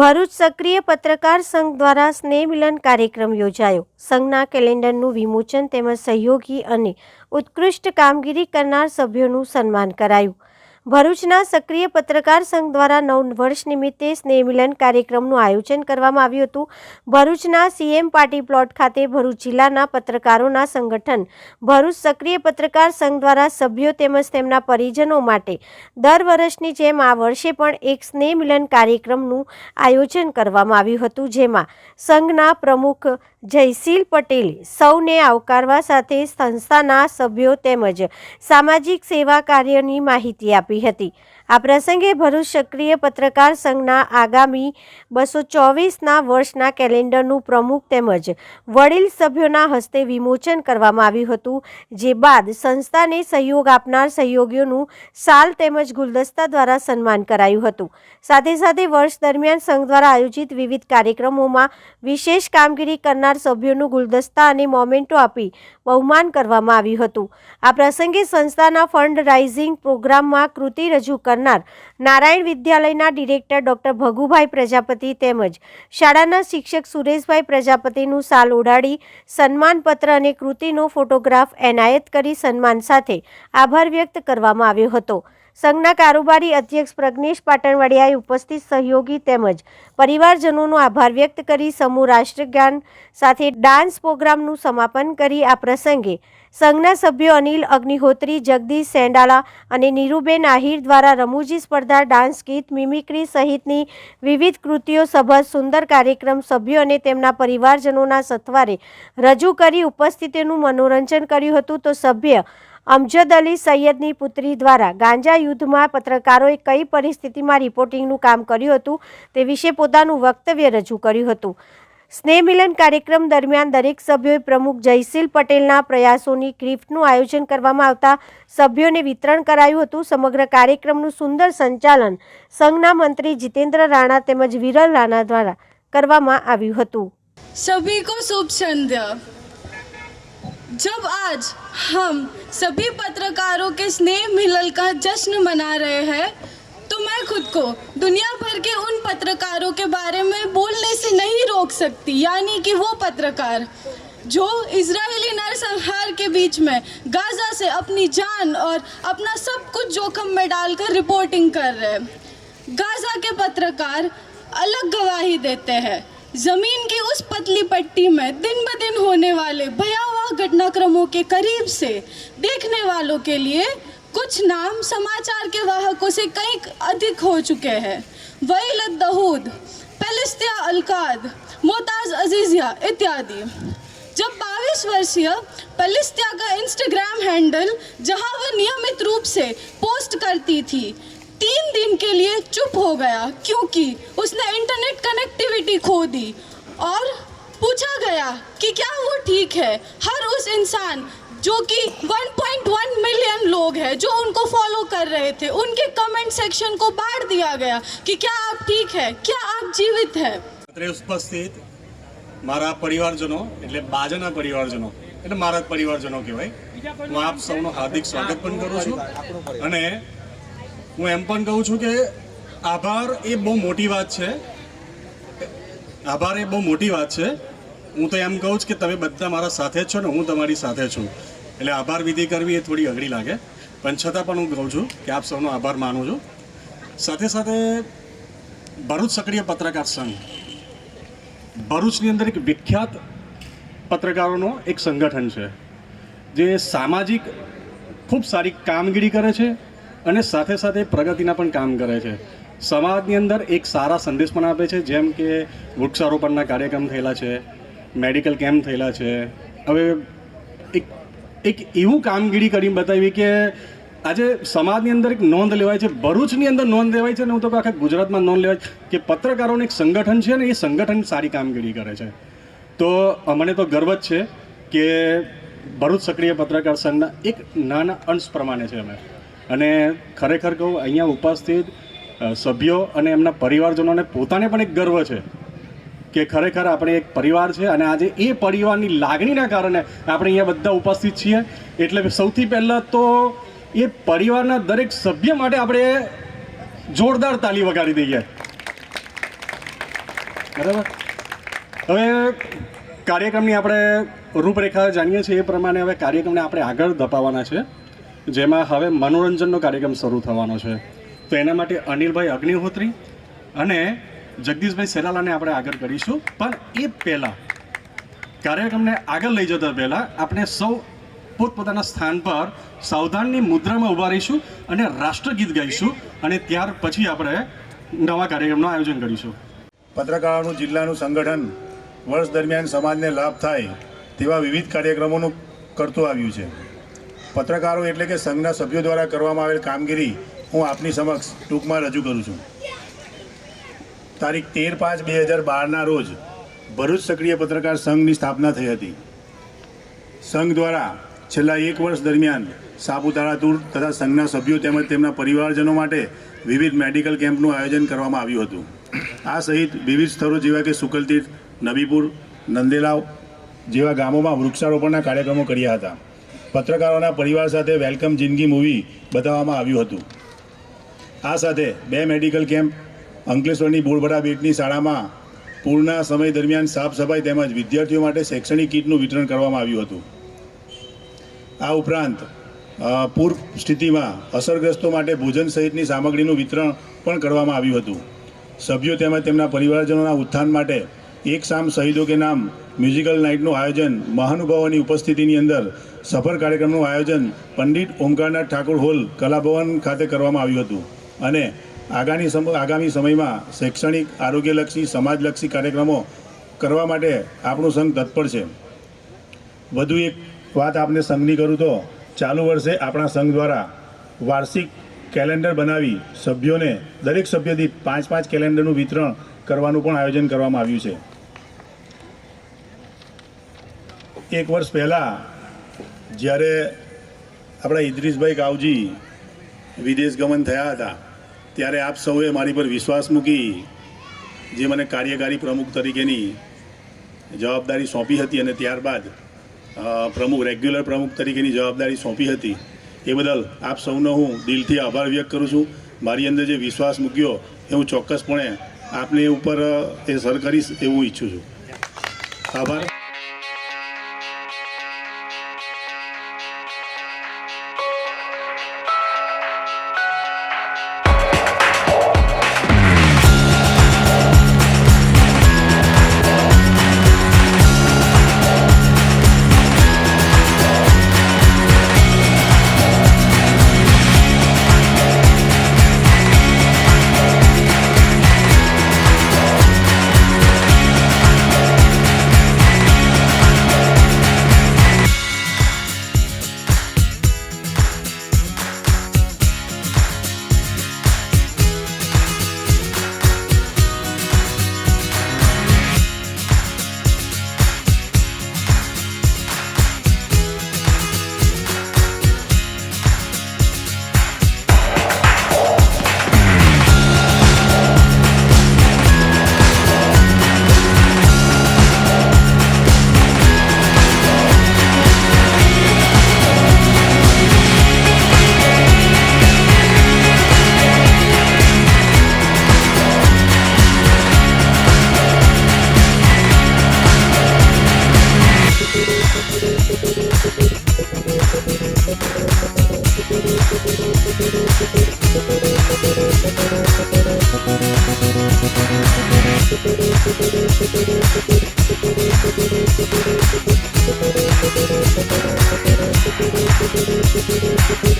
ભરૂચ સક્રિય પત્રકાર સંઘ દ્વારા સ્નેહ મિલન કાર્યક્રમ યોજાયો. સંઘના કેલેન્ડરનું વિમોચન તેમજ સહયોગી અને ઉત્કૃષ્ટ કામગીરી કરનાર સભ્યોનું સન્માન કરાયું. ભરૂચના સક્રિય પત્રકાર સંઘ દ્વારા નવ વર્ષ નિમિત્તે સ્નેહ મિલન કાર્યક્રમનું આયોજન કરવામાં આવ્યું હતું. ભરૂચના સીએમ પાર્ટી પ્લોટ ખાતે ભરૂચ જિલ્લાના પત્રકારોના સંગઠન ભરૂચ સક્રિય પત્રકાર સંઘ દ્વારા સભ્યો તેમજ તેમના પરિજનો માટે દર વર્ષની જેમ આ વર્ષે પણ એક સ્નેહ મિલન કાર્યક્રમનું આયોજન કરવામાં આવ્યું હતું, જેમાં સંઘના પ્રમુખ જયશીલ પટેલે સૌને આવકારવા સાથે સંસ્થાના સભ્યો તેમજ સામાજિક સેવા કાર્યની માહિતી આપી હતી. આ પ્રસંગે ભરૂચ સક્રિય પત્રકાર સંઘના આગામી બસો ચોવીસના વર્ષના કેલેન્ડરનું પ્રમુખ તેમજ વડીલ સભ્યોના હસ્તે વિમોચન કરવામાં આવ્યું હતું, જે બાદ સંસ્થાને સહયોગ આપનાર સહયોગીઓનું સાલ તેમજ ગુલદસ્તા દ્વારા સન્માન કરાયું હતું. સાથે સાથે વર્ષ દરમિયાન સંઘ દ્વારા આયોજિત વિવિધ કાર્યક્રમોમાં વિશેષ કામગીરી કરનાર સભ્યોનું ગુલદસ્તા અને મોમેન્ટો આપી બહુમાન કરવામાં આવ્યું હતું. આ પ્રસંગે સંસ્થાના ફંડ રાઇઝિંગ પ્રોગ્રામમાં કૃતિ રજૂ કરનાર નારાયણ વિદ્યાલયના ડિરેક્ટર ડોક્ટર ભગુભાઈ પ્રજાપતિ તેમજ શાળાના શિક્ષક સુરેશભાઈ પ્રજાપતિનું સાલ ઉડાડી સન્માનપત્ર અને કૃતિનો ફોટોગ્રાફ એનાયત કરી સન્માન સાથે આભાર વ્યક્ત કરવામાં આવ્યો હતો. સંઘના કારોબારી અધ્યક્ષ પ્રજ્ઞેશ પાટણવાડિયાએ ઉપસ્થિત સહયોગી તેમજ પરિવારજનોનો આભાર વ્યક્ત કરી સમૂહ રાષ્ટ્રગાન સાથે ડાન્સ પ્રોગ્રામનું સમાપન કરી આ પ્રસંગે સંઘના સભ્યો અનિલ અગ્નિહોત્રી, જગદીશ સેંડાળા અને નીરુબેન આહિર દ્વારા રમૂજી સ્પર્ધા, ડાન્સ ગીત, મિમિક્રી સહિતની વિવિધ કૃતિઓ સભા, સુંદર કાર્યક્રમ સભ્યો અને તેમના પરિવારજનોના સથવારે રજૂ કરી ઉપસ્થિતિનું મનોરંજન કર્યું હતું. તો સભ્ય અમજદ અલી સૈયદની પુત્રી દ્વારા ગાંજા યુદ્ધમાં પત્રકારોએ કઈ પરિસ્થિતિમાં રિપોર્ટિંગનું કામ કર્યું હતું તે વિશે પોતાનું વક્તવ્ય રજૂ કર્યું હતું. સ્નેહમિલન કાર્યક્રમ દરમિયાન દરેક સભ્યોએ પ્રમુખ જયસિલ પટેલના પ્રયાસોની ક્રિફ્ટનું આયોજન કરવામાં આવતા સભ્યોને વિતરણ કરાયું હતું. સમગ્ર કાર્યક્રમનું સુંદર સંચાલન સંઘના મંત્રી જીતેન્દ્ર રાણા તેમજ વિરલ રાણા દ્વારા કરવામાં આવ્યું હતું. સભી કો શુભ સંધ્યા. जब आज हम सभी पत्रकारों के स्नेह मिलल का जश्न मना रहे हैं तो मैं खुद को दुनिया भर के उन पत्रकारों के बारे में बोलने से नहीं रोक सकती, यानी कि वो पत्रकार जो इजरायली नरसंहार के बीच में गाजा से अपनी जान और अपना सब कुछ जोखिम में डालकर रिपोर्टिंग कर रहे हैं। गाजा के पत्रकार अलग गवाही देते हैं। ज़मीन की उस पतली पट्टी में दिन ब दिन होने वाले भयावह घटनाक्रमों के करीब से देखने वालों के लिए कुछ नाम समाचार के वाहकों से कहीं अधिक हो चुके हैं। वहील दहूद, पेलिस्तिया अलकाद मोताज अजीजिया इत्यादि। जब 22 वर्षीय पलिस्तिया का इंस्टाग्राम हैंडल जहाँ वह नियमित रूप से पोस्ट करती थी, तीन दिन के लिए चुप हो गया क्योंकि उसने इंटरनेट कनेक्टिविटी खो दी और पूछा गया कि क्या वो ठीक है हर उस इंसान जो कि 1.1 मिलियन लोग हैं जो उनको फॉलो कर रहे थे उनके कमेंट सेक्शन को बांट दिया गया कि क्या आप ठीक है क्या आप जीवित हैं અત્રે ઉપસ્થિત મારા પરિવારજનો એટલે બાજના પરિવારજનો એટલે મારા જ પરિવારજનો કહેવાય હું આપ સૌનું હાર્દિક સ્વાગત પણ કરું છું અને હું એમ પણ કહું છું કે આભાર એ બહુ મોટી વાત છે આભાર એ બહુ મોટી વાત છે હું તો એમ કહું છું કે તમે બધા મારા સાથે છો ને હું તમારી સાથે છું. એટલે આભાર વિધિ કરવી એ થોડી અઘરી લાગે. પણ છતાં પણ હું કહું છું કે આપ સૌનો આભાર માનું છું. સાથે સાથે ભરૂચ સક્રિય પત્રકાર સંઘ. ભરૂચની અંદર એક વિખ્યાત પત્રકારોનો એક સંગઠન છે, જે સામાજિક ખૂબ સારી કામગીરી કરે છે અને સાથે સાથે પ્રગતિના પણ કામ કરે છે. સમાજની અંદર એક સારા સંદેશ પણ આપે છે, જેમ કે વૃક્ષારોપણના કાર્યક્રમ થયેલા છે મેડિકલ કેમ્પ થયેલા છે. હવે એક એક એવું કામગીરી કરી બતાવી કે આજે સમાજની અંદર એક નોંધ લેવાય છે, ભરૂચની અંદર નોંધ લેવાય છે ને હું તો આખા ગુજરાતમાં નોંધ લેવાય કે પત્રકારોનું એક સંગઠન છે ને એ સંગઠન સારી કામગીરી કરે છે. તો અમને તો ગર્વ જ છે કે ભરૂચ સક્રિય પત્રકાર સંઘના એક નાના અંશ પ્રમાણે છે અમે. અને ખરેખર કહું, અહીંયા ઉપસ્થિત સભ્યો અને એમના પરિવારજનોને પોતાને પણ એક ગર્વ છે કે ખરેખર આપણે એક પરિવાર છે અને આજે એ પરિવારની લાગણીના કારણે આપણે અહીંયા બધા ઉપસ્થિત છીએ. એટલે સૌથી પહેલાં તો એ પરિવારના દરેક સભ્ય માટે આપણે જોરદાર તાલી વગાડી દઈએ. બરાબર? હવે કાર્યક્રમની આપણે રૂપરેખા જાણીએ છીએ એ પ્રમાણે હવે કાર્યક્રમને આપણે આગળ ધપાવવાના છે. જેમાં હવે મનોરંજનનો કાર્યક્રમ શરૂ થવાનો છે. તો એના માટે અનિલભાઈ અગ્નિહોત્રી અને જગદીશભાઈ સેલાલાને આપણે આગળ કરીશું. પણ એ પહેલાં, કાર્યક્રમને આગળ લઈ જતા પહેલાં આપણે સૌ પોતપોતાના સ્થાન પર સાવધાનની મુદ્રામાં ઊભા રહીશું અને રાષ્ટ્રગીત ગાઈશું અને ત્યાર પછી આપણે નવા કાર્યક્રમનું આયોજન કરીશું. પત્રકારોનું, જિલ્લાનું સંગઠન વર્ષ દરમિયાન સમાજને લાભ થાય તેવા વિવિધ કાર્યક્રમોનું કરતું આવ્યું છે. પત્રકારો એટલે કે સંઘના સભ્યો દ્વારા કરવામાં આવેલ કામગીરી હું આપની સમક્ષ ટૂંકમાં રજૂ કરું છું. તારીખ તેર પાંચ બે હજાર બારના રોજ ભરૂચ સક્રિય પત્રકાર સંઘની સ્થાપના થઈ હતી. સંઘ દ્વારા છેલ્લા એક વર્ષ દરમિયાન સાપુતારા ટૂર તથા સંઘના સભ્યો તેમજ તેમના પરિવારજનો માટે વિવિધ મેડિકલ કેમ્પનું આયોજન કરવામાં આવ્યું હતું. આ સહિત વિવિધ સ્થળો જેવા કે સુકલતીર્થ, નબીપુર, નંદેલાવ જેવા ગામોમાં વૃક્ષારોપણના કાર્યક્રમો કર્યા હતા. પત્રકારોના પરિવાર સાથે વેલકમ જિંદગી મૂવી બતાવવામાં આવ્યું હતું. આ સાથે બે મેડિકલ કેમ્પ અંકલેશ્વરની બોરબડા બેટની શાળામાં પૂરના સમય દરમિયાન સાફ સફાઈ તેમજ વિદ્યાર્થીઓ માટે શૈક્ષણિક કીટનું વિતરણ કરવામાં આવ્યું હતું. આ ઉપરાંત પૂર સ્થિતિમાં અસરગ્રસ્તો માટે ભોજન સહિતની સામગ્રીનું વિતરણ પણ કરવામાં આવ્યું હતું. સભ્યો તેમજ તેમના પરિવારજનોના ઉત્થાન માટે એક સામ શહીદો કે નામ મ્યુઝિકલ નાઇટનું આયોજન, મહાનુભાવોની ઉપસ્થિતિની અંદર સફર કાર્યક્રમનું આયોજન પંડિત ઓમકારનાથ ઠાકોર હોલ કલાભવન ખાતે કરવામાં આવ્યું હતું. અને આગામી સમ, આગામી સમયમાં શૈક્ષણિક આરોગ્યલક્ષી, સમાજલક્ષી કાર્યક્રમો કરવા માટે આપણું સંઘ તત્પર છે. વધુ એક વાત આપને સંઘની કરું તો, ચાલુ વર્ષે આપણા સંઘ દ્વારા વાર્ષિક કેલેન્ડર બનાવી સભ્યોને, દરેક સભ્યથી પાંચ પાંચ કેલેન્ડરનું વિતરણ કરવાનું પણ આયોજન કરવામાં આવ્યું છે. એક વર્ષ પહેલાં જ્યારે આપણા ઇદ્રીસભાઈ કાવજી વિદેશ ગમન થયા હતા ત્યારે આપ સૌએ મારી પર વિશ્વાસ મૂકી, જે મને કાર્યકારી પ્રમુખ તરીકેની જવાબદારી સોંપી હતી અને ત્યારબાદ પ્રમુખ, રેગ્યુલર પ્રમુખ તરીકેની જવાબદારી સોંપી હતી, એ બદલ આપ સૌનો હું દિલથી આભાર વ્યક્ત કરું છું. મારી અંદર જે વિશ્વાસ મૂક્યો એ હું ચોક્કસપણે આપને ઉપર એ સર કરીશ એવું ઈચ્છું છું. આભાર. Thank you.